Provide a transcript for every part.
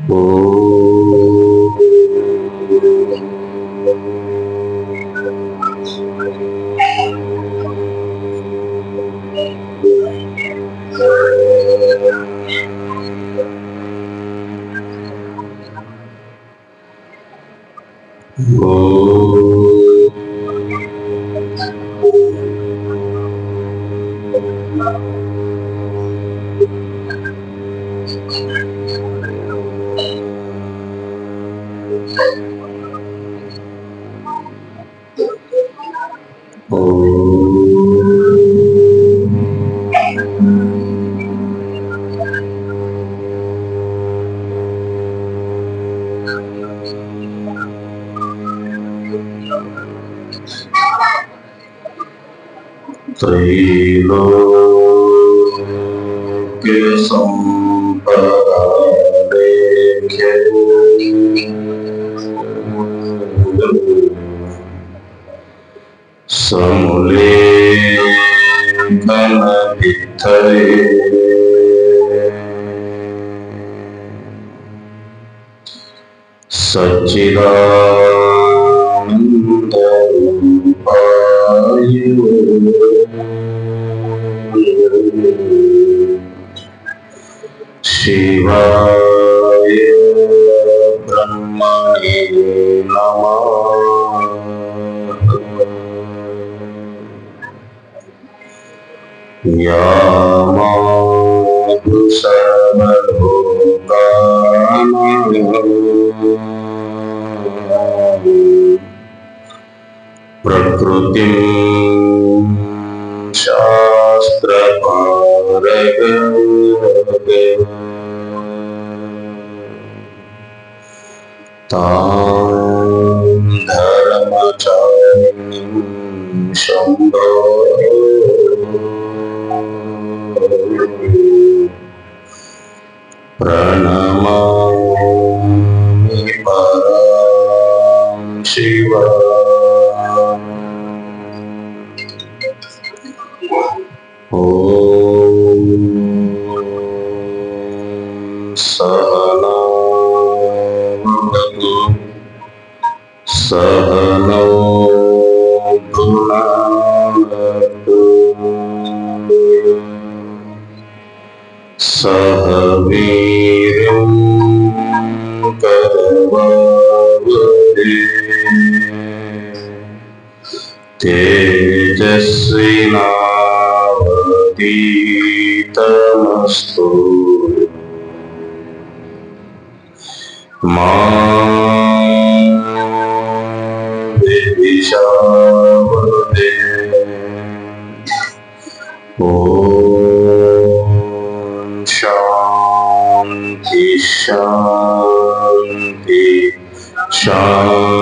Oh. त्रैलोक्य समूले सच्चिदानन्दरूपाय शिवाय ब्रह्मणे नमः यामातु सर्वलोकानां प्रकृतिं तां धर्मचारिणीं शम्भो प्रणमामि तेजस्विनावतीतमस्तु। मा विद्विषावहै ॐ शान्ति शान्ति शान्तिः।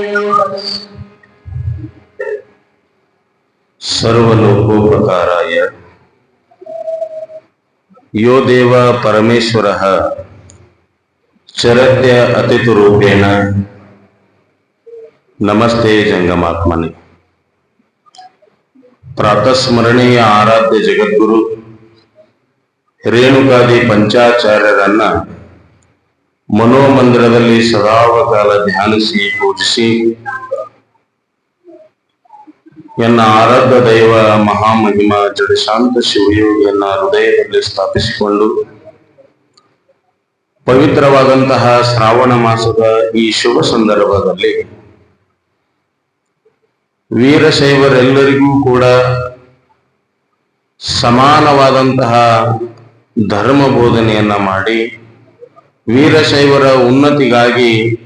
ಸರ್ವಲೋಕೋಪಕಾರಾಯ. ಯೋ ದೇವ ಪರಮೇಶ್ವರ, ಚರತ್ಯ ಅತಿಥಿರೂಪೇಣ, ನಮಸ್ತೆ ಜಂಗಮಾತ್ಮನೆ. ಪ್ರಾತಸ್ಮರಣೀಯ ಆರಾಧ್ಯ ಜಗದ್ಗುರು, ರೇಣುಕಾದಿ ಪಂಚಾಚಾರ್ಯರನ್ನ ಮನೋಮಂದಿರದಲ್ಲಿ ಸದಾವಕಾಲ ಧ್ಯಾನಿಸಿ ಪೂಜಿಸಿ ಎನ್ನ ಆರಾಧ ದೈವ ಮಹಾಮಹಿಮ ಜಡಶಾಂತ ಶಿವಯೋಗಿಯನ್ನ ಹೃದಯದಲ್ಲಿ ಸ್ಥಾಪಿಸಿಕೊಂಡು ಪವಿತ್ರವಾದಂತಹ ಶ್ರಾವಣ ಮಾಸದ ಈ ಶುಭ ಸಂದರ್ಭದಲ್ಲಿ ವೀರಶೈವರೆಲ್ಲರಿಗೂ ಕೂಡ ಸಮಾನವಾದಂತಹ ಧರ್ಮ ಬೋಧನೆಯನ್ನ ಮಾಡಿ ವೀರಶೈವರ ಉನ್ನತಿಗಾಗಿ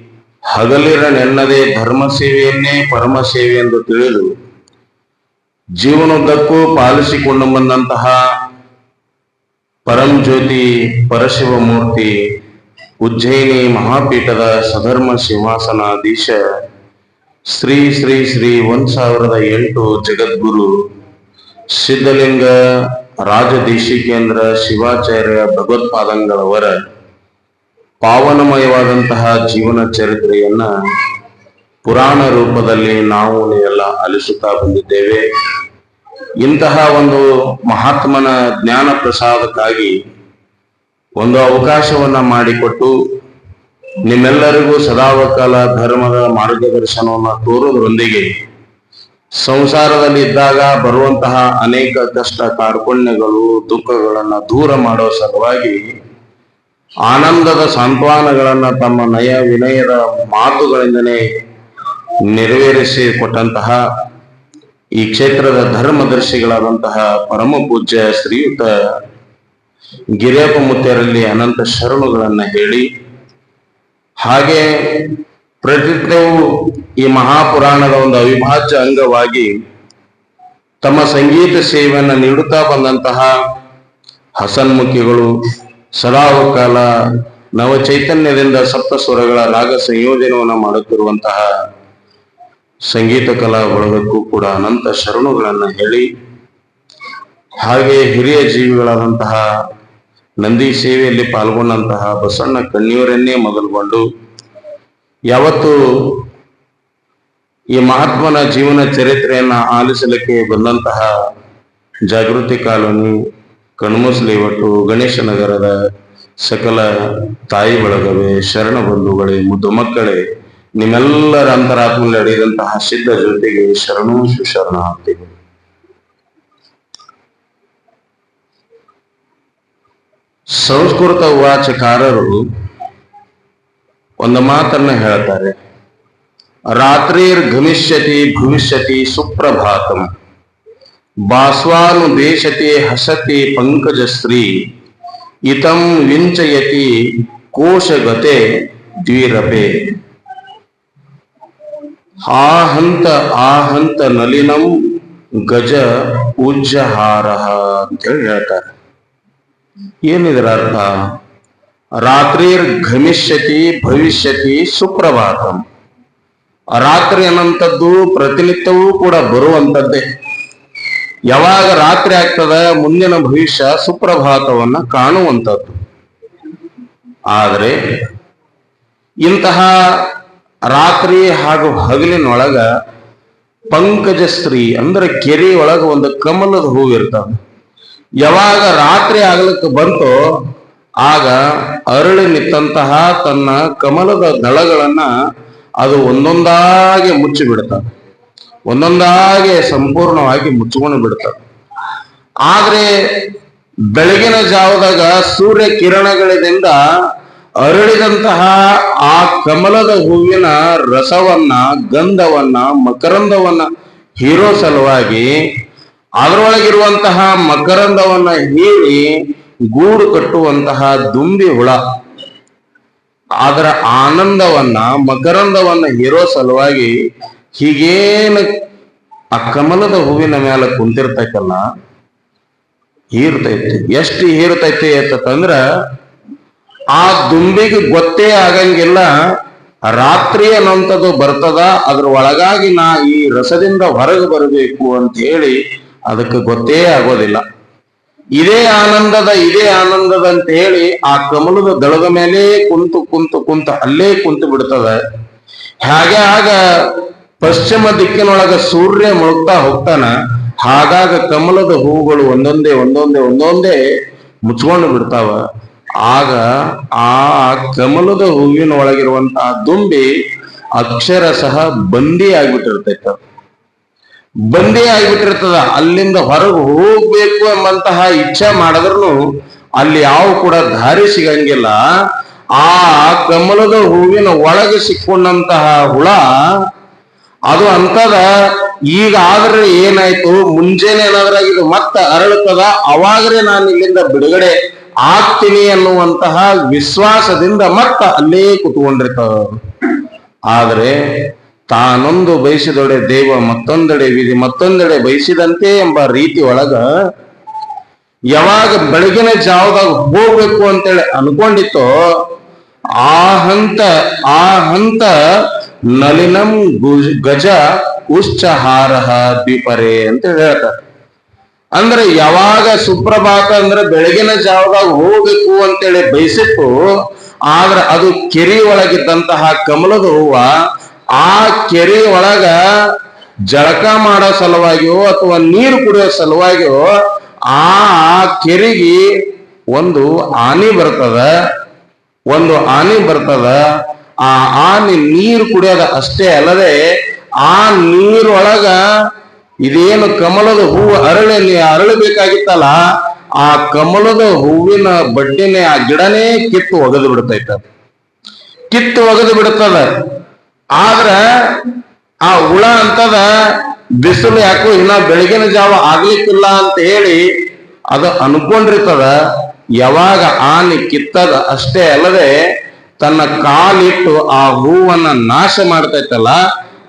ಹಗಲಿರನೆನ್ನದೇ ಧರ್ಮ ಸೇವೆಯನ್ನೇ ಪರಮ ಸೇವೆ ಎಂದು ತಿಳಿದು ಜೀವನೋದ್ದಕ್ಕೂ ಪಾಲಿಸಿಕೊಂಡು ಬಂದಂತಹ ಪರಂಜ್ಯೋತಿ ಜ್ಯೋತಿ, ಪರಶಿವಮೂರ್ತಿ, ಉಜ್ಜಯಿನಿ ಮಹಾಪೀಠದ ಸಧರ್ಮ ಸಿಂಹಾಸನಾಧೀಶ ಶ್ರೀ ಶ್ರೀ ಶ್ರೀ ಒಂದ್ ಸಾವಿರದ ಎಂಟು ಜಗದ್ಗುರು ಸಿದ್ಧಲಿಂಗ ರಾಜದೇಶಿಕೇಂದ್ರ ಶಿವಾಚಾರ್ಯ ಭಗವತ್ಪಾದಂಗಳವರ ಪಾವನಮಯವಾದಂತಹ ಜೀವನ ಚರಿತ್ರೆಯನ್ನ ಪುರಾಣ ರೂಪದಲ್ಲಿ ನಾವು ಎಲ್ಲ ಅಲಿಸುತ್ತಾ ಬಂದಿದ್ದೇವೆ. ಇಂತಹ ಒಂದು ಮಹಾತ್ಮನ ಜ್ಞಾನ ಪ್ರಸಾದಕ್ಕಾಗಿ ಒಂದು ಅವಕಾಶವನ್ನ ಮಾಡಿಕೊಟ್ಟು ನಿಮ್ಮೆಲ್ಲರಿಗೂ ಸದಾವಕಾಲ ಧರ್ಮದ ಮಾರ್ಗದರ್ಶನವನ್ನು ತೋರುವುದರೊಂದಿಗೆ ಸಂಸಾರದಲ್ಲಿ ಇದ್ದಾಗ ಬರುವಂತಹ ಅನೇಕ ಕಷ್ಟ, ಕಾರ್ಪಣ್ಯಗಳು, ದುಃಖಗಳನ್ನ ದೂರ ಮಾಡೋ ಸಲುವಾಗಿ ಆನಂದದ ಸಾಂತ್ವನಗಳನ್ನ ತಮ್ಮ ನಯ ವಿನಯದ ಮಾತುಗಳಿಂದನೇ ನೆರವೇರಿಸಿ ಕೊಟ್ಟಂತಹ ಈ ಕ್ಷೇತ್ರದ ಧರ್ಮದರ್ಶಿಗಳಾದಂತಹ ಪರಮ ಪೂಜ್ಯ ಶ್ರೀಯುತ ಗಿರಿಯಪ್ಪ ಅನಂತ ಶರಣುಗಳನ್ನ ಹೇಳಿ, ಹಾಗೆ ಪ್ರತಿನಿತ್ಯವೂ ಈ ಮಹಾಪುರಾಣದ ಒಂದು ಅವಿಭಾಜ್ಯ ಅಂಗವಾಗಿ ತಮ್ಮ ಸಂಗೀತ ಸೇವೆಯನ್ನು ನೀಡುತ್ತಾ ಬಂದಂತಹ ಹಸನ್ಮುಖಿಗಳು, ಸದಾವಕಾಲ ನವ ಚೈತನ್ಯದಿಂದ ಸಪ್ತ ಸ್ವರಗಳ ರಾಗ ಸಂಯೋಜನವನ್ನು ಮಾಡುತ್ತಿರುವಂತಹ ಸಂಗೀತ ಕಲಾ ಬಳಗಕ್ಕೂ ಕೂಡ ಅನಂತ ಶರಣುಗಳನ್ನ ಹೇಳಿ ಹಾಗೆ ಹಿರಿಯ ಜೀವಿಗಳಾದಂತಹ ನಂದಿ ಸೇವೆಯಲ್ಲಿ ಪಾಲ್ಗೊಂಡಂತಹ ಬಸಣ್ಣ ಕಣ್ಣಿಯವರನ್ನೇ ಮೊದಲುಗೊಂಡು, ಯಾವತ್ತು ಈ ಮಹಾತ್ಮನ ಜೀವನ ಚರಿತ್ರೆಯನ್ನ ಆಲಿಸಲಿಕ್ಕೆ ಬಂದಂತಹ ಜಾಗೃತಿ ಕಾಲೋನಿ, ಕಣ್ಮುಸ್ಲಿ ಒಟ್ಟು ಗಣೇಶ ನಗರದ ಸಕಲ ತಾಯಿ ಬಳಗವೇ, ಶರಣ ಬಂಧುಗಳೇ ಮುದ್ದು ಮಕ್ಕಳೇ ನಿಮ್ಮೆಲ್ಲರ ಅಂತರಾತ್ಮ ನಡೆಯದಂತಹ ಸಿದ್ಧ ಜೊತೆಗೆ ಶರಣು ಸುಶರಣಾರ್ಥಿಗಳು ಸಂಸ್ಕೃತ ವಾಚಕಾರರು ಒಂದು ಮಾತನ್ನ ಹೇಳ್ತಾರೆ. ರಾತ್ರಿರ್ ಗಮಿಷ್ಯತಿ ಭವಿಷ್ಯತಿ ಸುಪ್ರಭಾತಂ. ಬಾಸ್ವಾನು ದೇಶತೆ ಹಸತಿ ಪಂಕಜಶ್ರೀ ಇತಂ ವಿಂಚಯತಿ ಕೋಶಗತೆ ದ್ವಿರಪೆ. ಆ ಹಂತ ಆ ಹಂತ ನಲಿನಂ ಗಜ ಉಜ್ಜಹಾರ ಅಂತೇಳಿ ಹೇಳ್ತಾರೆ. ಏನಿದ್ರ ಅರ್ಥ? ರಾತ್ರಿ ಘಮಿಷ್ಯತಿ ಭವಿಷ್ಯತಿ ಸುಪ್ರಭಾತಂ. ರಾತ್ರಿ ಅನ್ನಂಥದ್ದು ಪ್ರತಿನಿತ್ಯವೂ ಕೂಡ ಬರುವಂಥದ್ದೇ ಯಾವಾಗ ರಾತ್ರಿ ಆಗ್ತದ ಮುಂದಿನ ಭವಿಷ್ಯ ಸುಪ್ರಭಾತವನ್ನ ಕಾಣುವಂಥದ್ದು ಆದರೆ ಇಂತಹ ರಾತ್ರಿ ಹಾಗೂ ಹಗಲಿನೊಳಗ ಪಂಕಜ ಸ್ತ್ರೀ ಅಂದ್ರೆ ಕೆರೆ ಒಳಗ ಒಂದು ಕಮಲದ ಹೂವು ಇರ್ತಾವ. ಯಾವಾಗ ರಾತ್ರಿ ಆಗ್ಲಿಕ್ಕೆ ಬಂತೋ ಆಗ ಅರಳಿ ನಿಂತಹ ತನ್ನ ಕಮಲದ ದಳಗಳನ್ನ ಅದು ಒಂದೊಂದಾಗಿ ಮುಚ್ಚಿ ಬಿಡ್ತದೆ ಒಂದೊಂದಾಗಿ ಸಂಪೂರ್ಣವಾಗಿ ಮುಚ್ಚಿಕೊಂಡು ಬಿಡ್ತದೆ ಆದ್ರೆ ಬೆಳಗಿನ ಜಾವದಾಗ ಸೂರ್ಯ ಕಿರಣಗಳಿಂದ ಅರಳಿದಂತಹ ಆ ಕಮಲದ ಹೂವಿನ ರಸವನ್ನ, ಗಂಧವನ್ನ, ಮಕರಂದವನ್ನ ಹೀರೋ ಸಲುವಾಗಿ ಅದರೊಳಗಿರುವಂತಹ ಮಕರಂದವನ್ನ ಹೀರಿ ಗೂಡು ಕಟ್ಟುವಂತಹ ದುಂಬಿ ಹುಳ, ಅದರ ಆನಂದವನ್ನ, ಮಕರಂದವನ್ನ ಹೀರೋ ಸಲುವಾಗಿ ಹೀಗೇನು ಆ ಕಮಲದ ಹೂವಿನ ಮೇಲೆ ಕುಂತಿರ್ತೈತಲ್ಲ, ಹೀರ್ತೈತಿ. ಎಷ್ಟು ಹೀರ್ತೈತಿ ಅಂತಂದ್ರ ಆ ದುಂಬಿಗೆ ಗೊತ್ತೇ ಆಗಂಗಿಲ್ಲ. ರಾತ್ರಿ ಅನ್ನೋಂಥದ್ದು ಬರ್ತದ, ಅದ್ರ ಒಳಗಾಗಿ ನಾ ಈ ರಸದಿಂದ ಹೊರಗೆ ಬರಬೇಕು ಅಂತ ಹೇಳಿ ಅದಕ್ಕೆ ಗೊತ್ತೇ ಆಗೋದಿಲ್ಲ. ಇದೇ ಆನಂದದ ಇದೇ ಆನಂದದ ಅಂತ ಹೇಳಿ ಆ ಕಮಲದ ದಳದ ಮೇಲೆ ಕುಂತು ಕುಂತು ಕುಂತು ಅಲ್ಲೇ ಕುಂತು ಬಿಡ್ತದ. ಹಾಗೆ ಆಗ ಪಶ್ಚಿಮ ದಿಕ್ಕಿನೊಳಗ ಸೂರ್ಯ ಮುಳುಗ್ತಾ ಹೋಗ್ತಾನ. ಹಾಗಾಗ ಕಮಲದ ಹೂಗಳು ಒಂದೊಂದೇ ಒಂದೊಂದೇ ಒಂದೊಂದೇ ಮುಚ್ಕೊಂಡು ಬಿಡ್ತಾವ. ಆಗ ಆ ಕಮಲದ ಹೂವಿನ ಒಳಗಿರುವಂತಹ ದುಂಬಿ ಅಕ್ಷರ ಸಹ ಬಂದಿ ಆಗ್ಬಿಟ್ಟಿರ್ತೈತ. ಬಂದಿ ಆಗ್ಬಿಟ್ಟಿರ್ತದ. ಅಲ್ಲಿಂದ ಹೊರಗೆ ಹೋಗ್ಬೇಕು ಎಂಬಂತಹ ಇಚ್ಛೆ ಮಾಡಿದ್ರು ಅಲ್ಲಿ ಯಾವ ಕೂಡ ದಾರಿ ಸಿಗಂಗಿಲ್ಲ. ಆ ಕಮಲದ ಹೂವಿನ ಒಳಗೆ ಸಿಕ್ಕೊಂಡಂತಹ ಹುಳ ಅದು ಅಂತದ ಈಗ ಆದ್ರೆ ಏನಾಯ್ತು? ಮುಂಜಾನೆ ಏನಾದ್ರ ಇದು ಮತ್ತೆ ಅರಳುತ್ತದ? ಅವಾಗ್ರೆ ನಾನು ಇಲ್ಲಿಂದ ಬಿಡುಗಡೆ ಆಗ್ತೀನಿ ಅನ್ನುವಂತಹ ವಿಶ್ವಾಸದಿಂದ ಮತ್ತ ಅಲ್ಲೇ ಕುತ್ಕೊಂಡಿರ್ತಾವ ಆದರೆ ತಾನೊಂದು ಬಯಸಿದೊಡೆ ದೇವ ಮತ್ತೊಂದೆಡೆ ವಿಧಿ ಮತ್ತೊಂದೆಡೆ ಬಯಸಿದಂತೆ ಎಂಬ ರೀತಿ ಒಳಗ ಯಾವಾಗ ಬೆಳಗಿನ ಜಾವದಾಗ ಹೋಗ್ಬೇಕು ಅಂತೇಳಿ ಅನ್ಕೊಂಡಿತ್ತೋ ಆ ಹಂತ ಆ ಹಂತ ನಲಿನಂ ಗಜ ಉಚ್ಚಹಾರಹ ದ್ವಿಪರೆ ಅಂತ ಹೇಳ್ತಾರೆ. ಅಂದ್ರೆ ಯಾವಾಗ ಸುಪ್ರಭಾತ ಅಂದ್ರೆ ಬೆಳಗಿನ ಜಾವದಾಗ ಹೋಗ್ಬೇಕು ಅಂತೇಳಿ ಬಯಸಿತ್ತು, ಆದ್ರೆ ಅದು ಕೆರೆ ಒಳಗಿದ್ದಂತಹ ಕಮಲದ ಹೂವ ಆ ಕೆರೆ ಒಳಗ ಜಳಕ ಮಾಡೋ ಸಲುವಾಗಿಯೋ ಅಥವಾ ನೀರು ಕುಡಿಯೋ ಸಲುವಾಗಿಯೋ ಆ ಕೆರೆಗೆ ಒಂದು ಆನಿ ಬರ್ತದ. ಒಂದು ಆನಿ ಬರ್ತದ. ಆ ಆನಿ ನೀರು ಕುಡಿಯೋದ ಅಷ್ಟೇ ಅಲ್ಲದೆ ಆ ನೀರೊಳಗ ಇದೇನು ಕಮಲದ ಹೂವು ಅರಳಿ ಅರಳಬೇಕಾಗಿತ್ತಲ್ಲ, ಆ ಕಮಲದ ಹೂವಿನ ಬಡ್ಡಿನೇ ಆ ಗಿಡನೇ ಕಿತ್ತು ಒಗೆದು ಬಿಡ್ತೈತ ಕಿತ್ತು ಒಗೆದು ಬಿಡುತ್ತದ ಆದ್ರ ಆ ಹುಳ ಅಂತದ, ಬಿಸಿಲು ಯಾಕೋ ಇನ್ನ ಬೆಳಗಿನ ಜಾವ ಆಗ್ಲಿಕ್ಕಿಲ್ಲ ಅಂತ ಹೇಳಿ ಅದು ಅನ್ಕೊಂಡಿರ್ತದ. ಯಾವಾಗ ಆನೆ ಕಿತ್ತದ ಅಷ್ಟೇ ಅಲ್ಲದೆ ತನ್ನ ಕಾಲಿಟ್ಟು ಆ ಹೂವನ್ನ ನಾಶ ಮಾಡ್ತೈತಲ್ಲ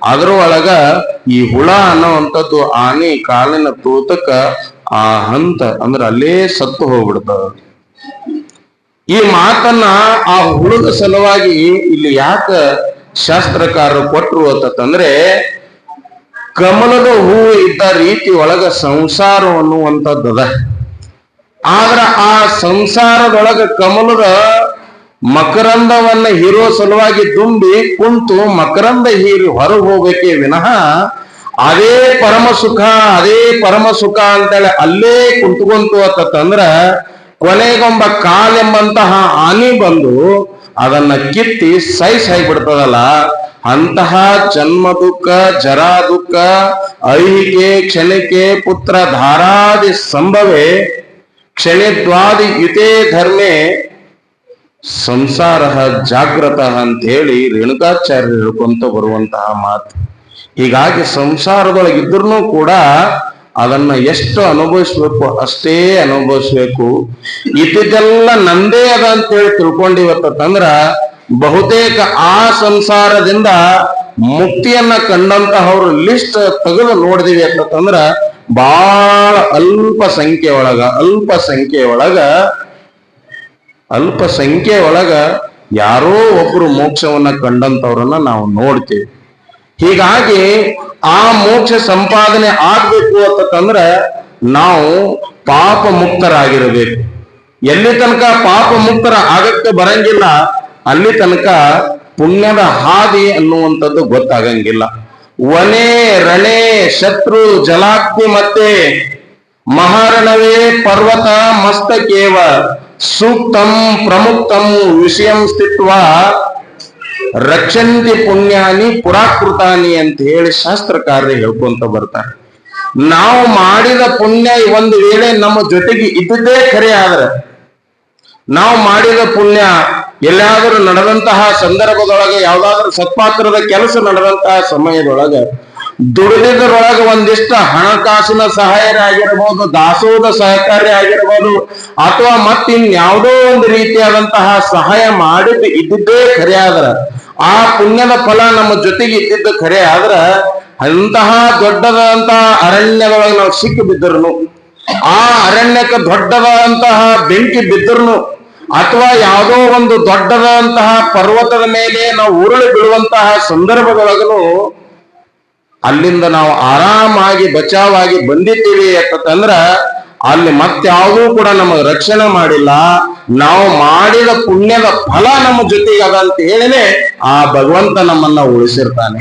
ಅದ್ರ ಒಳಗ ಈ ಹುಳ ಅನ್ನೋವಂಥದ್ದು ಆನೆ ಕಾಲಿನ ತೋತಕ ಆ ಹಂತ ಅಂದ್ರ ಅಲ್ಲೇ ಸತ್ತು ಹೋಗ್ಬಿಡ್ತದ ಈ ಮಾತನ್ನ ಆ ಹುಳದ ಸಲುವಾಗಿ ಇಲ್ಲಿ ಯಾಕ ಶಾಸ್ತ್ರಕಾರರು ಕೊಟ್ಟರು ಅಂತಂದ್ರೆ ಕಮಲದ ಹೂವು ಇದ್ದ ರೀತಿ ಒಳಗ ಸಂಸಾರ ಅನ್ನುವಂಥದ್ದದ. ಆದ್ರ ಆ ಸಂಸಾರದೊಳಗ ಕಮಲದ ಮಕರಂದವನ್ನ ಹೀರೋ ಸಲುವಾಗಿ ತುಂಬಿ ಕುಂತು ಮಕರಂದ ಹೀರಿ ಹೊರಗೆ ಹೋಗಬೇಕೇ ವಿನಃ ಅದೇ ಪರಮ ಸುಖ, ಅದೇ ಪರಮ ಸುಖ ಅಂತೇಳಿ ಅಲ್ಲೇ ಕುಂತ್ಕೊಂತು ಅಂತಂದ್ರ ಕೊನೆಗೊಂಬ ಕಾಲೆಂಬಂತಹ ಆನಿ ಬಂದು ಅದನ್ನ ಕಿತ್ತಿ ಸೈಸ್ ಆಗಿಬಿಡ್ತದಲ್ಲ. ಅಂತಹ ಜನ್ಮ ದುಃಖ, ಜರಾ ದುಃಖ, ಐಹಿಕೆ, ಕ್ಷಣಿಕೆ, ಪುತ್ರ ಧಾರಾದಿ ಸಂಭವೇ ಕ್ಷಣಿದ್ವಾದಿ ಯುತೇ ಧರ್ಮೆ ಸಂಸಾರ ಜಾಗ್ರತ ಅಂತ ಹೇಳಿ ರೇಣುಕಾಚಾರ್ಯ ಹೇಳ್ಕೊಂತ ಬರುವಂತಹ ಮಾತು. ಹೀಗಾಗಿ ಸಂಸಾರದೊಳಗಿದ್ರು ಕೂಡ ಅದನ್ನ ಎಷ್ಟು ಅನುಭವಿಸ್ಬೇಕು ಅಷ್ಟೇ ಅನುಭವಿಸ್ಬೇಕು. ಇದ್ದಿದ್ದೆಲ್ಲ ನಂದೇ ಅದ ಅಂತ ಹೇಳಿ ತಿಳ್ಕೊಂಡಿವತ್ತಂದ್ರ ಬಹುತೇಕ ಆ ಸಂಸಾರದಿಂದ ಮುಕ್ತಿಯನ್ನ ಕಂಡಂತಹವ್ರು ಲಿಸ್ಟ್ ತೆಗೆದು ನೋಡಿದಿವಿ ಅಂತಂದ್ರ ಬಹಳ ಅಲ್ಪ ಸಂಖ್ಯೆ ಒಳಗ ಅಲ್ಪ ಸಂಖ್ಯೆ ಒಳಗ ಅಲ್ಪ ಸಂಖ್ಯೆ ಒಳಗ ಯಾರೋ ಒಬ್ರು ಮೋಕ್ಷವನ್ನ ಕಂಡಂತವ್ರನ್ನ ನಾವು ನೋಡ್ತೇವೆ. ಹೀಗಾಗಿ ಆ ಮೋಕ್ಷ ಸಂಪಾದನೆ ಆಗ್ಬೇಕು ಅಂತಂದ್ರ ನಾವು ಪಾಪ ಮುಕ್ತರಾಗಿರಬೇಕು. ಎಲ್ಲಿ ತನಕ ಪಾಪ ಮುಕ್ತರ ಆಗಕ್ಕೆ ಬರಂಗಿಲ್ಲ, ಅಲ್ಲಿ ತನಕ ಪುಣ್ಯದ ಹಾದಿ ಅನ್ನುವಂಥದ್ದು ಗೊತ್ತಾಗಂಗಿಲ್ಲ. ವನೆ ರಣೆ ಶತ್ರು ಜಲಾಗ್ನಿ ಮತ್ತೆ ಮಹಾರಣವೇ ಪರ್ವತ ಮಸ್ತಕೇವ ಸೂಕ್ತಂ ಪ್ರಮುಕ್ತಂ ವಿಷಯಂ ಸ್ಥಿತ್ವ ರಕ್ಷಂತಿ ಪುಣ್ಯಾನಿ ಪುರಾಕೃತಾನಿ ಅಂತ ಹೇಳಿ ಶಾಸ್ತ್ರಕಾರರು ಹೇಳ್ಕೊಂತ ಬರ್ತಾರೆ. ನಾವು ಮಾಡಿದ ಪುಣ್ಯ ಒಂದು ವೇಳೆ ನಮ್ಮ ಜೊತೆಗೆ ಇದ್ದದೇ ಖರೆ ಆದ್ರೆ, ನಾವು ಮಾಡಿದ ಪುಣ್ಯ ಎಲ್ಲಾದರೂ ನಡೆದಂತಹ ಸಂದರ್ಭದೊಳಗೆ ಯಾವ್ದಾದ್ರು ಸತ್ಪಾತ್ರದ ಕೆಲಸ ನಡೆದಂತಹ ಸಮಯದೊಳಗೆ ದುಡಿದಿದ್ದರೊಳಗೆ ಒಂದಿಷ್ಟ ಹಣಕಾಸಿನ ಸಹಾಯ ಆಗಿರ್ಬೋದು, ದಾಸೋಹದ ಸಹಕಾರಿ ಆಗಿರ್ಬೋದು, ಅಥವಾ ಮತ್ತಿನ್ಯಾವುದೋ ಒಂದು ರೀತಿಯಾದಂತಹ ಸಹಾಯ ಮಾಡಿದ್ದು ಇದ್ದಿದ್ದೇ ಖರೆ ಆದ್ರ, ಆ ಪುಣ್ಯದ ಫಲ ನಮ್ಮ ಜೊತೆಗೆ ಇದ್ದಿದ್ದು ಖರೆ ಆದ್ರ, ಅಂತಹ ದೊಡ್ಡದಾದಂತಹ ಅರಣ್ಯದೊಳಗೆ ನಾವು ಸಿಕ್ಕಿ ಬಿದ್ದರು ಆ ಅರಣ್ಯಕ್ಕೆ ದೊಡ್ಡದಾದಂತಹ ಬೆಂಕಿ ಬಿದ್ದರು ಅಥವಾ ಯಾವುದೋ ಒಂದು ದೊಡ್ಡದಾದಂತಹ ಪರ್ವತದ ಮೇಲೆ ನಾವು ಉರುಳಿ ಬಿಡುವಂತಹ ಸಂದರ್ಭದೊಳಗನು ಅಲ್ಲಿಂದ ನಾವು ಆರಾಮಾಗಿ, ಬಚಾವಾಗಿ ಬಂದಿದ್ದೀವಿ ಅಂತಂದ್ರ ಅಲ್ಲಿ ಮತ್ಯಾವುದೂ ಕೂಡ ನಮಗೆ ರಕ್ಷಣೆ ಮಾಡಿಲ್ಲ. ನಾವು ಮಾಡಿದ ಪುಣ್ಯದ ಫಲ ನಮ್ಮ ಜೊತೆಗೆ ಅದ ಅಂತ ಹೇಳಿನೇ ಆ ಭಗವಂತ ನಮ್ಮನ್ನ ಉಳಿಸಿರ್ತಾನೆ.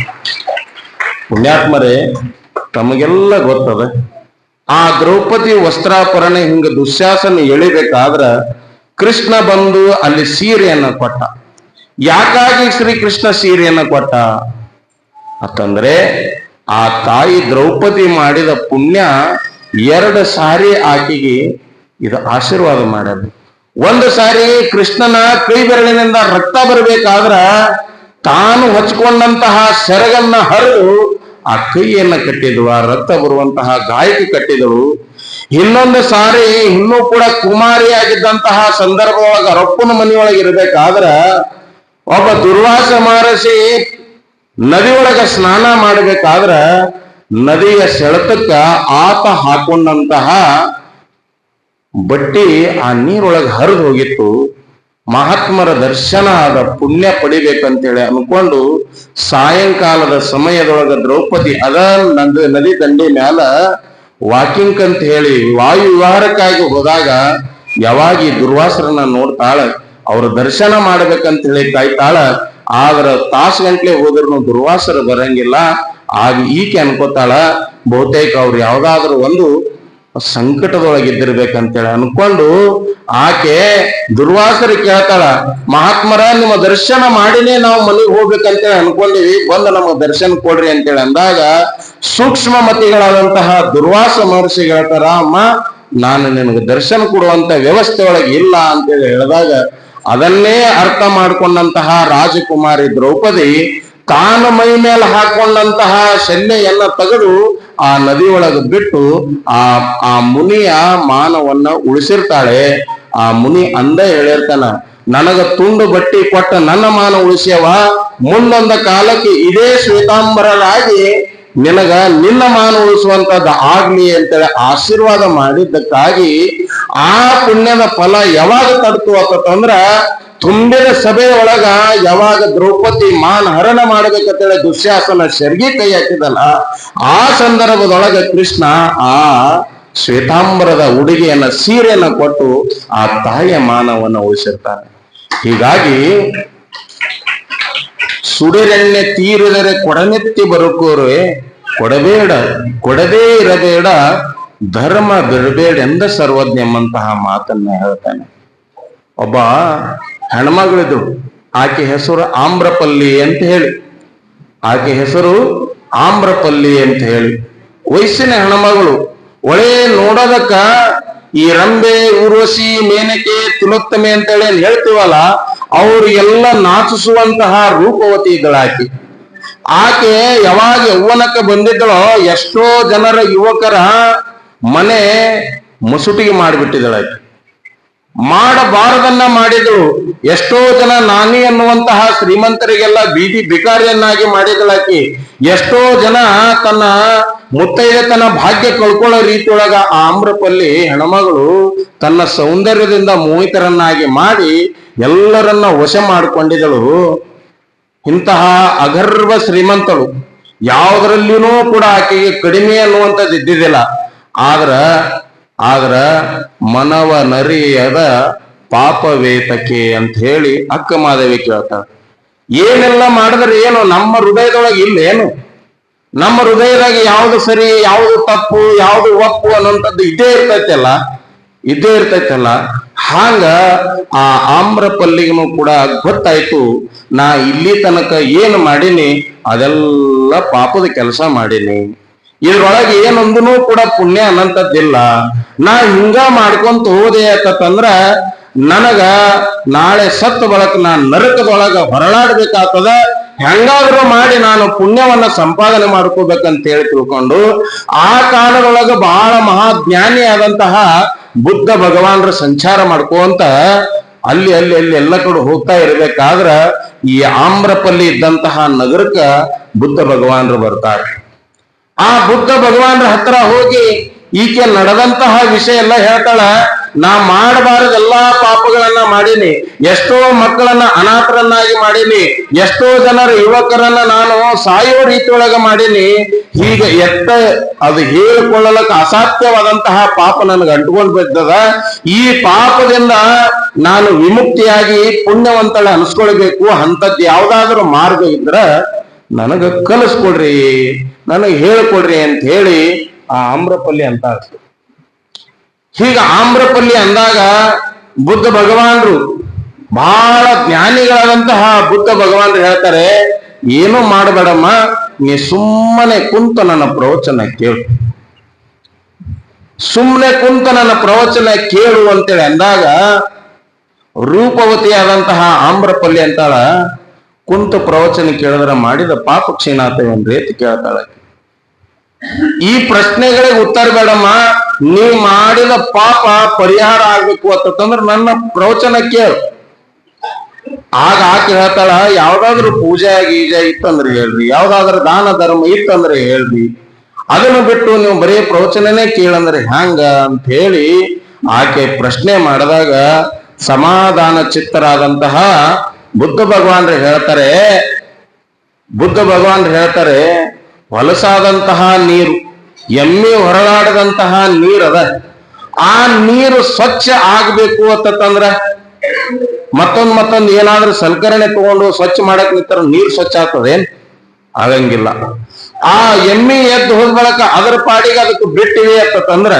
ಪುಣ್ಯಾತ್ಮರೇ, ತಮಗೆಲ್ಲ ಗೊತ್ತದ? ಆ ದ್ರೌಪದಿ ವಸ್ತ್ರಾಪರಣೆ ಹಿಂಗ ದುಶ್ಯಾಸನ ಎಳಿಬೇಕಾದ್ರ ಕೃಷ್ಣ ಬಂದು ಅಲ್ಲಿ ಸೀರೆಯನ್ನ ಕೊಟ್ಟ. ಯಾಕಾಗಿ ಶ್ರೀಕೃಷ್ಣ ಸೀರೆಯನ್ನ ಕೊಟ್ಟ? ಅಂತಂದ್ರೆ ಆ ತಾಯಿ ದ್ರೌಪದಿ ಮಾಡಿದ ಪುಣ್ಯ ಎರಡು ಸಾರಿ ಆಕೆಗೆ ಇದು ಆಶೀರ್ವಾದ ಮಾಡದು. ಒಂದು ಸಾರಿ ಕೃಷ್ಣನ ಕೈ ಬೆರಳಿನಿಂದ ರಕ್ತ ಬರಬೇಕಾದ್ರ ತಾನು ಹೊಚ್ಕೊಂಡಂತಹ ಸೆರಗನ್ನ ಹರಿದು ಆ ಕೈಯನ್ನ ಕಟ್ಟಿದ್ವು ಆ ರಕ್ತ ಬರುವಂತಹ ಗಾಯಕ್ಕೆ ಕಟ್ಟಿದಳು. ಇನ್ನೊಂದು ಸಾರಿ ಇನ್ನೂ ಕೂಡ ಕುಮಾರಿಯಾಗಿದ್ದಂತಹ ಒಳಗ ರೊಪ್ಪನ ಮನೆಯೊಳಗೆ ಇರಬೇಕಾದ್ರ ಒಬ್ಬ ದುರ್ವಾಸ ಮಹರ್ಷಿ ನದಿಯೊಳಗ ಸ್ನಾನ ಮಾಡಬೇಕಾದ್ರ ನದಿಯ ಸೆಳೆತಕ್ಕ ಆತ ಹಾಕೊಂಡಂತಹ ಬಟ್ಟಿ ಆ ನೀರೊಳಗೆ ಹರಿದು ಹೋಗಿತ್ತು. ಮಹಾತ್ಮರ ದರ್ಶನ ಆದ ಪುಣ್ಯ ಪಡಿಬೇಕಂತೇಳಿ ಅನ್ಕೊಂಡು ಸಾಯಂಕಾಲದ ಸಮಯದೊಳಗ ದ್ರೌಪದಿ ಅದ ನಂದ ನದಿ ದಂಡಿ ಮ್ಯಾಲ ವಾಕಿಂಗ್ ಅಂತ ಹೇಳಿ ವಾಯು ವಿಹಾರಕ್ಕಾಗಿ ಹೋದಾಗ ಯಾವಾಗಿ ದುರ್ವಾಸರನ್ನ ನೋಡ್ತಾಳ, ಅವ್ರ ದರ್ಶನ ಮಾಡ್ಬೇಕಂತ ಹೇಳಿ ಕಾಯ್ತಾಳ ಆದ್ರ ತಾಸು ಗಂಟ್ಲೆ ಹೋದ್ರು ದುರ್ವಾಸರ ಬರಂಗಿಲ್ಲ. ಆಗ ಈಕೆ ಅನ್ಕೋತಾಳ, ಬಹುತೇಕ ಅವ್ರು ಯಾವ್ದಾದ್ರು ಒಂದು ಸಂಕಟದೊಳಗಿದ್ದಿರ್ಬೇಕಂತೇಳಿ ಅನ್ಕೊಂಡು ಆಕೆ ದುರ್ವಾಸರಿ ಕೇಳ್ತಾಳ, ಮಹಾತ್ಮರ, ನಿಮ್ಮ ದರ್ಶನ ಮಾಡಿನೇ ನಾವು ಮನೆಗೆ ಹೋಗ್ಬೇಕಂತೇಳಿ ಅನ್ಕೊಂಡಿವಿ, ಬಂದು ನಮಗೆ ದರ್ಶನ ಕೊಡ್ರಿ ಅಂತೇಳಿ ಅಂದಾಗ ಸೂಕ್ಷ್ಮ ಮತಿಗಳಾದಂತಹ ದುರ್ವಾಸ ಮಹರ್ಷಿ ಹೇಳ್ತಾರ, ಅಮ್ಮ, ನಾನು ನಿನಗೆ ದರ್ಶನ ಕೊಡುವಂತ ವ್ಯವಸ್ಥೆ ಒಳಗೆ ಇಲ್ಲ ಅಂತೇಳಿ ಹೇಳಿದಾಗ ಅದನ್ನೇ ಅರ್ಥ ಮಾಡಿಕೊಂಡಂತಹ ರಾಜಕುಮಾರಿ ದ್ರೌಪದಿ ತಾನು ಮೈ ಮೇಲೆ ಹಾಕೊಂಡಂತಹ ಶಲ್ಯೆಯನ್ನ ತೆಗೆದು ಆ ನದಿಯೊಳಗೆ ಬಿಟ್ಟು ಆ ಆ ಮುನಿಯ ಮಾನವನ್ನ ಉಳಿಸಿರ್ತಾಳೆ. ಆ ಮುನಿ ಅಂದ ಹೇಳಿರ್ತಾನ, ನನಗ ತುಂಡು ಬಟ್ಟಿ ಕೊಟ್ಟ ನನ್ನ ಮಾನ ಉಳಿಸ್ಯವ. ಮುಂದೊಂದ ಕಾಲಕ್ಕೆ ಇದೇ ಶ್ವೇತಾಂಬರರಾಗಿ ನಿನಗ ನಿನ್ನ ಮಾನ ಉಳಿಸುವಂತದ್ದು ಆಗ್ಲಿ ಅಂತೇಳಿ ಆಶೀರ್ವಾದ ಮಾಡಿದ್ದಕ್ಕಾಗಿ ಆ ಪುಣ್ಯದ ಫಲ ಯಾವಾಗ ತಡ್ತು ಅಂತಂದ್ರ ತುಂಬಿದ ಸಭೆಯೊಳಗ ಯಾವಾಗ ದ್ರೌಪದಿ ಮಾನ ಹರಣ ಮಾಡ್ಬೇಕಂತೇಳಿ ದುಶ್ಯಾಸನ ಶರ್ಗಿ ಕೈ ಹಾಕಿದಲ್ಲ, ಆ ಸಂದರ್ಭದೊಳಗ ಕೃಷ್ಣ ಆ ಶ್ವೇತಾಂಬರದ ಉಡುಗೆಯನ್ನ ಸೀರೆಯನ್ನ ಕೊಟ್ಟು ಆ ತಾಯಿಯ ಮಾನವನ್ನ ಉಳಿಸಿರ್ತಾನೆ. ಹೀಗಾಗಿ ಸುಡಿರೆಣ್ಣೆ ತೀರಿದರೆ ಕೊಡನೆತ್ತಿ ಬರುಕೋರೆ, ಕೊಡಬೇಡ, ಕೊಡದೇ ಇರಬೇಡ, ಧರ್ಮ ಬಿಡಬೇಡ ಎಂದ ಸರ್ವಜ್ಞ ಎಂಬಂತಹ ಮಾತನ್ನ ಹೇಳ್ತಾನೆ. ಒಬ್ಬ ಹೆಣ್ಮಗಳಿದ್ರು ಆಕೆ ಹೆಸರು ಆಮ್ರಪಲ್ಲಿ ಅಂತ ಹೇಳಿ. ಆಕೆ ಹೆಸರು ಆಮ್ರಪಲ್ಲಿ ಅಂತ ಹೇಳಿ. ವಯಸ್ಸಿನ ಹೆಣ್ಮಗಳು ಒಳ್ಳೆ ನೋಡೋದಕ್ಕ ಈ ರಂಬೆ ಉರ್ವಶಿ ಮೇನಕೆ ಅಂತ ಅಂತೇಳಿ ಏನ್ ಹೇಳ್ತೀವಲ್ಲ ಎಲ್ಲ ನಾಚಿಸುವಂತಹ ರೂಪವತಿಗಳಾಕಿ. ಆಕೆ ಯಾವಾಗ ಯೌವನಕ್ಕೆ ಬಂದಿದ್ದಳೋ, ಎಷ್ಟೋ ಜನರ ಯುವಕರ ಮನೆ ಮುಸುಟಿಗೆ ಮಾಡಿಬಿಟ್ಟಿದ್ದಳು ಆಕೆ ಮಾಡಬಾರದನ್ನ ಮಾಡಿದಳು. ಎಷ್ಟೋ ಜನ ನಾನಿ ಅನ್ನುವಂತಹ ಶ್ರೀಮಂತರಿಗೆಲ್ಲ ಬೀದಿ ಬಿಕಾರಿಯನ್ನಾಗಿ ಮಾಡಿದಳಾಕಿ. ಎಷ್ಟೋ ಜನ ತನ್ನ ಮುತ್ತೈದೆತನ ಭಾಗ್ಯ ಕಳ್ಕೊಳ್ಳೋ ರೀತಿಯೊಳಗ ಆ ಆಮ್ರಪಲ್ಲಿ ಹೆಣಮಗಳು ತನ್ನ ಸೌಂದರ್ಯದಿಂದ ಮೋಹಿತರನ್ನಾಗಿ ಮಾಡಿ ಎಲ್ಲರನ್ನ ವಶ ಮಾಡಿಕೊಂಡಿದಳು ಇಂತಹ ಅಗರ್ವ ಶ್ರೀಮಂತಳು ಯಾವುದರಲ್ಲಿನೂ ಕೂಡ ಆಕೆಗೆ ಕಡಿಮೆ ಅನ್ನುವಂಥದ್ದು ಇದ್ದಿದ್ದಿಲ್ಲ. ಆದ್ರ ಆದ್ರ ಮನವ ನರಿಯದ ಪಾಪವೇತಕೆ ಅಂತ ಹೇಳಿ ಅಕ್ಕ ಮಾದೇವಿ ಕೇಳ್ತಾಳೆ. ಏನೆಲ್ಲ ಮಾಡಿದ್ರೆ ಏನು ನಮ್ಮ ಹೃದಯದೊಳಗೆ ಇಲ್ಲ ಏನು ನಮ್ಮ ಹೃದಯದಾಗ ಯಾವ್ದು ಸರಿ, ಯಾವ್ದು ತಪ್ಪು, ಯಾವ್ದು ಒಪ್ಪು ಅನ್ನೋಂಥದ್ದು ಇದ್ದೇ ಇರ್ತೈತಲ್ಲ ಇದ್ದೇ ಇರ್ತೈತಲ್ಲ, ಹಾಂಗ ಆ ಆಮ್ರಪಲ್ಲಿಗೂ ಕೂಡ ಗೊತ್ತಾಯ್ತು, ನಾ ಇಲ್ಲಿ ತನಕ ಏನು ಮಾಡೀನಿ, ಅದೆಲ್ಲ ಪಾಪದ ಕೆಲಸ ಮಾಡೀನಿ. ಇದ್ರೊಳಗೆ ಏನೊಂದೂ ಕೂಡ ಪುಣ್ಯ ಅನ್ನಂಥದ್ದಿಲ್ಲ ನಾ ಹಿಂಗ ಮಾಡ್ಕೊಂತ ಹೋದೆ ಅಂತಂದ್ರ ನನಗ ನಾಳೆ ಸತ್ತ ಬಳಕ ನಾನು ನರಕದೊಳಗ ಹೊರಳಾಡ್ಬೇಕಾಗ್ತದ? ಹೆಂಗಾದ್ರೂ ಮಾಡಿ ನಾನು ಪುಣ್ಯವನ್ನ ಸಂಪಾದನೆ ಮಾಡ್ಕೋಬೇಕಂತ ಹೇಳಿ ತಿಳ್ಕೊಂಡು ಆ ಕಾಲದೊಳಗ ಬಹಳ ಮಹಾಜ್ಞಾನಿ ಆದಂತಹ ಬುದ್ಧ ಭಗವಾನ್ರ ಸಂಚಾರ ಮಾಡ್ಕೋಂತ ಅಲ್ಲಿ ಅಲ್ಲಿ ಅಲ್ಲಿ ಎಲ್ಲ ಕಡೆ ಹೋಗ್ತಾ ಇರಬೇಕಾದ್ರ ಈ ಆಮ್ರಪಲ್ಲಿ ಇದ್ದಂತಹ ನಗರಕ್ಕ ಬುದ್ಧ ಭಗವಾನ್ರು ಬರ್ತಾರೆ. ಆ ಬುದ್ಧ ಭಗವಾನ್ರ ಹತ್ರ ಹೋಗಿ ಈಕೆ ನಡೆದಂತಹ ವಿಷಯ ಎಲ್ಲ ಹೇಳ್ತಾಳ. ನಾ ಮಾಡಬಾರದೆಲ್ಲಾ ಪಾಪಗಳನ್ನ ಮಾಡೀನಿ. ಎಷ್ಟೋ ಮಕ್ಕಳನ್ನ ಅನಾಥರನ್ನಾಗಿ ಮಾಡೀನಿ. ಎಷ್ಟೋ ಜನರ ಯುವಕರನ್ನ ನಾನು ಸಾಯುವ ರೀತಿಯೊಳಗ ಮಾಡೀನಿ. ಹೀಗೆ ಎತ್ತ ಅದು ಹೇಳಿಕೊಳ್ಳಲಕ್ಕ ಅಸಾಧ್ಯವಾದಂತಹ ಪಾಪ ನನಗೆ ಅಂಟ್ಕೊಂಡ್ ಬಿದ್ದದ. ಈ ಪಾಪದಿಂದ ನಾನು ವಿಮುಕ್ತಿಯಾಗಿ ಪುಣ್ಯವಂತಳ ಅನ್ಸ್ಕೊಳ್ಬೇಕು. ಅಂತದ್ ಯಾವ್ದಾದ್ರು ಮಾರ್ಗ ಇದ್ರ ನನಗ ಕಲಿಸ್ಕೊಡ್ರಿ, ನನಗೆ ಹೇಳ್ಕೊಡ್ರಿ ಅಂತ ಹೇಳಿ ಆ ಆಮ್ರಪಲ್ಲಿ ಅಂತ ಹೀಗ ಆಮ್ರಪಲ್ಲಿ ಅಂದಾಗ ಬುದ್ಧ ಭಗವಾನ್ರು ಬಹಳ ಜ್ಞಾನಿಗಳಾದಂತಹ ಬುದ್ಧ ಭಗವಾನ್ ಹೇಳ್ತಾರೆ, ಏನು ಮಾಡಬೇಡಮ್ಮ, ನೀ ಸುಮ್ಮನೆ ಕುಂತ ನನ್ನ ಪ್ರವಚನ ಕೇಳು. ಸುಮ್ಮನೆ ಕುಂತ ನನ್ನ ಪ್ರವಚನ ಕೇಳು ಅಂತೇಳಿ ಅಂದಾಗ ರೂಪವತಿಯಾದಂತಹ ಆಮ್ರಪಲ್ಲಿ ಅಂತಾಳ ಕುಂತ ಪ್ರವಚನ ಕೇಳಿದ್ರ ಮಾಡಿದ ಪಾಪ ಕ್ಷೀಣಾತವೇನ್ರಿ ಅಂತ ಕೇಳ್ತಾಳೆ ಈ ಪ್ರಶ್ನೆಗಳಿಗೆ ಉತ್ತರ ಬೇಡಮ್ಮ ನೀ ಮಾಡಿದ ಪಾಪ ಪರಿಹಾರ ಆಗ್ಬೇಕು ಅಂತಂದ್ರೆ ನನ್ನ ಪ್ರವಚನ ಕೇಳು. ಆಗ ಆಕೆ ಹೇಳ್ತಾಳ, ಯಾವ್ದಾದ್ರು ಪೂಜೆ ಗೀಜೆ ಇತ್ತಂದ್ರೆ ಹೇಳ್ರಿ ಯಾವ್ದಾದ್ರು ದಾನ ಧರ್ಮ ಇತ್ತಂದ್ರೆ ಹೇಳ್ರಿ ಅದನ್ನು ಬಿಟ್ಟು ನೀವು ಬರೀ ಪ್ರವಚನನೇ ಕೇಳಂದ್ರೆ ಹ್ಯಾಂಗ ಅಂತ ಹೇಳಿ ಆಕೆ ಪ್ರಶ್ನೆ ಮಾಡಿದಾಗ ಸಮಾಧಾನ ಚಿತ್ತರಾದಂತಹ ಬುದ್ಧ ಭಗವಾನ್ ಹೇಳ್ತಾರೆ, ಬುದ್ಧ ಭಗವಾನ್ ಹೇಳ್ತಾರೆ, ಹೊಲಸಾದಂತಹ ನೀರು. ಎಮ್ಮೆ ಹೊರಳಾಡದಂತಹ ನೀರದ, ಆ ನೀರು ಸ್ವಚ್ಛ ಆಗ್ಬೇಕು ಅಂತಂದ್ರ ಮತ್ತೊಂದ್ ಮತ್ತೊಂದ್ ಏನಾದ್ರೂ ಸಲಕರಣೆ ತಗೊಂಡು ಸ್ವಚ್ಛ ಮಾಡಕ್ ನಿಂತರ ನೀರು ಸ್ವಚ್ಛ ಆಗ್ತದೇನ್ ಆಗಂಗಿಲ್ಲ. ಆ ಎಮ್ಮೆ ಎದ್ದು ಹೋದ ಅದರ ಪಾಡಿಗೆ ಅದಕ್ಕೆ ಬಿಟ್ಟಿವೆ ಅಂತಂದ್ರ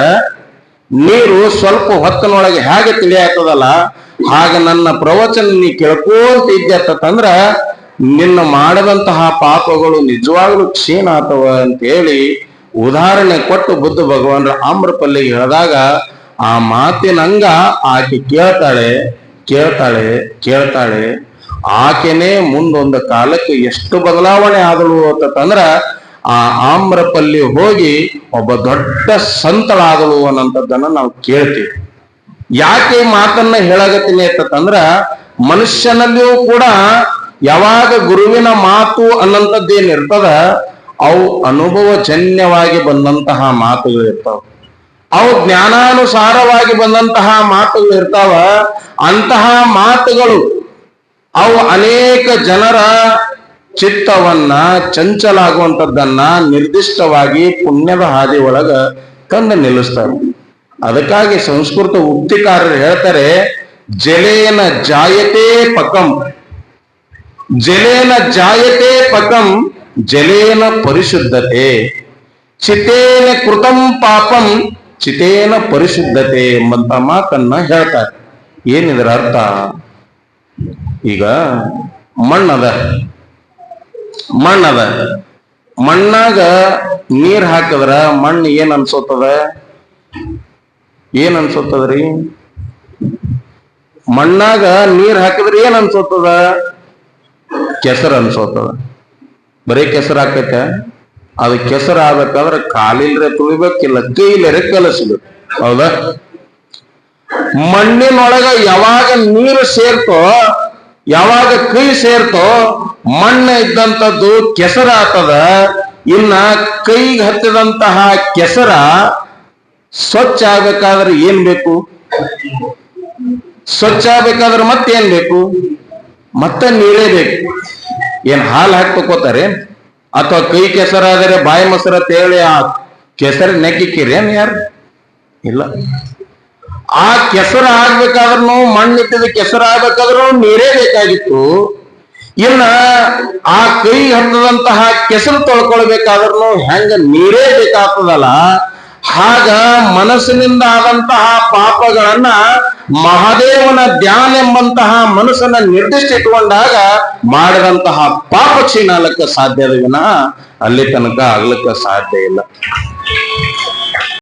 ನೀರು ಸ್ವಲ್ಪ ಹೊತ್ತಿನೊಳಗೆ ಹೇಗೆ ತಿಳಿಯಾಗ್ತದಲ್ಲ? ಹಾಗೆ ನನ್ನ ಪ್ರವಚನ ನೀ ಕೇಳ್ಕೊಂತ ಇದ್ದಂದ್ರ ನಿನ್ನ ಮಾಡದಂತಹ ಪಾಪಗಳು ನಿಜವಾಗ್ಲೂ ಕ್ಷೀಣ ಆತವ ಅಂತ ಹೇಳಿ ಉದಾಹರಣೆ ಕೊಟ್ಟು ಬುದ್ಧ ಭಗವಾನ್ ಆಮ್ರಪಲ್ಲಿಗೆ ಹೇಳಿದಾಗ, ಆ ಮಾತಿನಂಗ ಆಕೆ ಕೇಳ್ತಾಳೆ ಕೇಳ್ತಾಳೆ ಕೇಳ್ತಾಳೆ. ಆಕೆನೇ ಮುಂದೊಂದು ಕಾಲಕ್ಕೆ ಎಷ್ಟು ಬದಲಾವಣೆ ಆದಳು ಅಂತಂದ್ರ ಆ ಆಮ್ರಪಲ್ಲಿ ಹೋಗಿ ಒಬ್ಬ ದೊಡ್ಡ ಸಂತಳಾದಳು ಅನ್ನೋಂಥದ್ದನ್ನ ನಾವು ಕೇಳ್ತೀವಿ. ಯಾಕೆ ಮಾತನ್ನ ಹೇಳಾಗತ್ತೀನಿ ಅಂತಂದ್ರ ಮನುಷ್ಯನಲ್ಲಿಯೂ ಕೂಡ ಯಾವಾಗ ಗುರುವಿನ ಮಾತು ಅನ್ನಂಥದ್ದೇನಿರ್ತದ ಅವು ಅನುಭವಜನ್ಯವಾಗಿ ಬಂದಂತಹ ಮಾತುಗಳು ಇರ್ತಾವ. ಅವು ಜ್ಞಾನಾನುಸಾರವಾಗಿ ಬಂದಂತಹ ಮಾತುಗಳು ಇರ್ತಾವ. ಅಂತಹ ಮಾತುಗಳು ಅವು ಅನೇಕ ಜನರ ಚಿತ್ತವನ್ನ ಚಂಚಲಾಗುವಂಥದ್ದನ್ನ ನಿರ್ದಿಷ್ಟವಾಗಿ ಪುಣ್ಯದ ಹಾದಿ ಒಳಗ ತಂದು ನಿಲ್ಲಿಸ್ತಾರೆ. ಅದಕ್ಕಾಗಿ ಸಂಸ್ಕೃತ ಉಕ್ತಿಕಾರರು ಹೇಳ್ತಾರೆ, ಜಲೇನ ಜಾಯತೆ ಪಕಂ. ಜಲೇನ ಜಾಯತೆ ಪಕಂ. ಜಲೇನ ಪರಿಶುದ್ಧತೆ, ಚಿತೇನ ಕೃತಂ ಪಾಪಂ, ಚಿತೇನ ಪರಿಶುದ್ಧತೆ ಎಂಬಂತ ಮಾತನ್ನ ಹೇಳ್ತಾರೆ. ಏನಿದ್ರ ಅರ್ಥ? ಈಗ ಮಣ್ಣದ ಮಣ್ಣದ, ಮಣ್ಣಾಗ ನೀರ್ ಹಾಕಿದ್ರ ಮಣ್ಣು ಏನ್ ಅನ್ಸೋತದ? ಏನ್ ಅನ್ಸೋತದ್ರಿ? ಮಣ್ಣಾಗ ನೀರ್ ಹಾಕಿದ್ರೆ ಏನ್ ಅನ್ಸೋತದ? ಕೆಸರು ಅನ್ಸೋತದ. ಬರೀ ಕೆಸರ ಹಾಕೈತೆ ಅದು ಕೆಸರು ಆಗ್ಬೇಕಾದ್ರೆ ಕಾಲಿಲ್ರೆ ತುಳಿಬೇಕಿಲ್ಲ, ಕೈಲರೆ ಕಲಸ್ಬೇಕು ಹೌದಾ? ಮಣ್ಣಿನೊಳಗ ಯಾವಾಗ ನೀರು ಸೇರ್ತೋ, ಯಾವಾಗ ಕೈ ಸೇರ್ತೋ, ಮಣ್ಣ ಇದ್ದಂಥದ್ದು ಕೆಸರ ಆತದ ಇನ್ನ ಕೈಗೆ ಹತ್ತಿದಂತಹ ಕೆಸರ ಸ್ವಚ್ಛ ಆಗ್ಬೇಕಾದ್ರೆ ಏನ್ ಬೇಕು? ಸ್ವಚ್ಛ ಆಗ್ಬೇಕಾದ್ರೆ ಮತ್ತೇನ್ ಬೇಕು? ಮತ್ತೆ ನೀರೇ ಬೇಕು. ಏನ್ ಹಾಲು ಹಾಕಿ ತಕೋತಾರೆ ಅಥವಾ ಕೈ ಕೆಸರಾದರೆ ಬಾಯಿ ಮೊಸರ ತೇಳಿ ಆ ಕೆಸರ ನೆಕ್ಕಿಕ್ಕಿರಿ ಏನ್ ಯಾರು? ಇಲ್ಲ. ಆ ಕೆಸರು ಆಗ್ಬೇಕಾದ್ರೂ ಮಣ್ಣು ಇಟ್ಟಿದ ಕೆಸರು ಆಗ್ಬೇಕಾದ್ರೂ ನೀರೇ ಬೇಕಾಗಿತ್ತು. ಇನ್ನ ಆ ಕೈ ಹತ್ತದಂತಹ ಕೆಸರು ತೊಳ್ಕೊಳ್ಬೇಕಾದ್ರೂ ಹೆಂಗ ನೀರೇ ಬೇಕಾಗ್ತದಲ್ಲ? ಹಾಗ ಮನಸ್ಸಿನಿಂದ ಆದಂತಹ ಪಾಪಗಳನ್ನ ಮಹಾದೇವನ ಧ್ಯಾನ ಎಂಬಂತಹ ಮನಸ್ಸನ್ನ ನಿರ್ದಿಷ್ಟ ಇಟ್ಕೊಂಡಾಗ ಮಾಡಿದಂತಹ ಪಾಪ ಕ್ಷೀಣಾಲಕ್ಕೆ ಸಾಧ್ಯದ ವಿನ ಅಲ್ಲಿ ತನಕ ಆಗ್ಲಿಕ್ಕೆ ಸಾಧ್ಯ ಇಲ್ಲ.